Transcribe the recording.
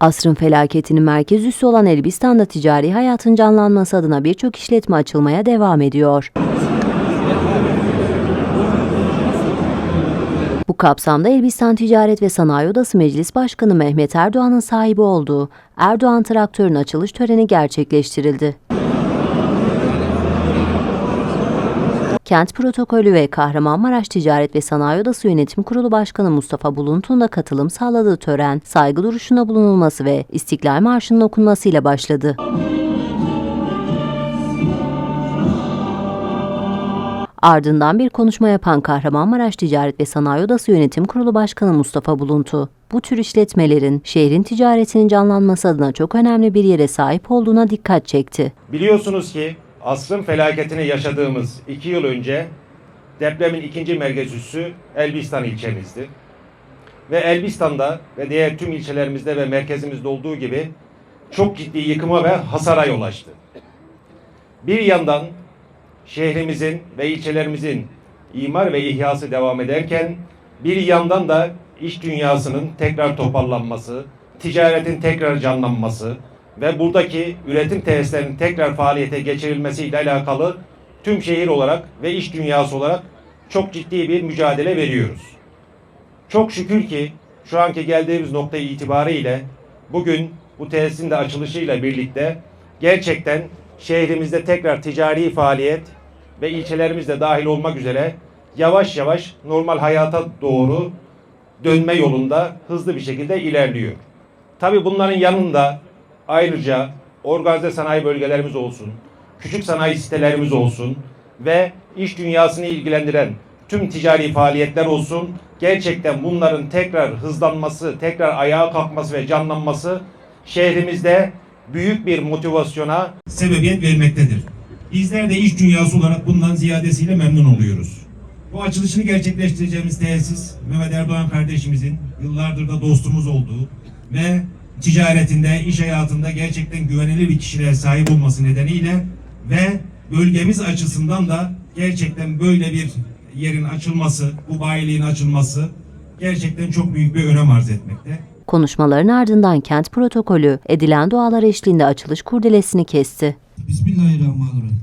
Asrın felaketinin merkez üssü olan Elbistan'da ticari hayatın canlanması adına birçok işletme açılmaya devam ediyor. Bu kapsamda Elbistan Ticaret ve Sanayi Odası Meclis Başkanı Mehmet Erdoğan'ın sahibi olduğu Erdoğan Traktör'ün açılış töreni gerçekleştirildi. Kent Protokolü ve Kahramanmaraş Ticaret ve Sanayi Odası Yönetim Kurulu Başkanı Mustafa Buluntu'nun da katılım sağladığı tören, saygı duruşuna bulunulması ve İstiklal Marşı'nın okunmasıyla başladı. Ardından bir konuşma yapan Kahramanmaraş Ticaret ve Sanayi Odası Yönetim Kurulu Başkanı Mustafa Buluntu, bu tür işletmelerin şehrin ticaretinin canlanması adına çok önemli bir yere sahip olduğuna dikkat çekti. Biliyorsunuz ki asrın felaketini yaşadığımız iki yıl önce depremin ikinci merkez üssü Elbistan ilçemizdi. Ve Elbistan'da ve diğer tüm ilçelerimizde ve merkezimizde olduğu gibi çok ciddi yıkıma ve hasara yol açtı. Bir yandan şehrimizin ve ilçelerimizin imar ve ihyası devam ederken bir yandan da iş dünyasının tekrar toparlanması, ticaretin tekrar canlanması ve buradaki üretim tesislerinin tekrar faaliyete geçirilmesiyle alakalı tüm şehir olarak ve iş dünyası olarak çok ciddi bir mücadele veriyoruz. Çok şükür ki şu anki geldiğimiz nokta itibariyle bugün bu tesisin de açılışıyla birlikte gerçekten şehrimizde tekrar ticari faaliyet ve ilçelerimizde dahil olmak üzere yavaş yavaş normal hayata doğru dönme yolunda hızlı bir şekilde ilerliyor. Tabii bunların yanında ayrıca organize sanayi bölgelerimiz olsun, küçük sanayi sitelerimiz olsun ve iş dünyasını ilgilendiren tüm ticari faaliyetler olsun. Gerçekten bunların tekrar hızlanması, tekrar ayağa kalkması ve canlanması şehrimizde büyük bir motivasyona sebebiyet vermektedir. Bizler de iş dünyası olarak bundan ziyadesiyle memnun oluyoruz. Bu açılışını gerçekleştireceğimiz tesis Mehmet Erdoğan kardeşimizin yıllardır da dostumuz olduğu ve ticaretinde, iş hayatında gerçekten güvenilir bir kişiliğe sahip olması nedeniyle ve bölgemiz açısından da gerçekten böyle bir yerin açılması, bu bayiliğin açılması gerçekten çok büyük bir önem arz etmekte. Konuşmaların ardından kent protokolü edilen dualar eşliğinde açılış kurdelesini kesti. Bismillahirrahmanirrahim.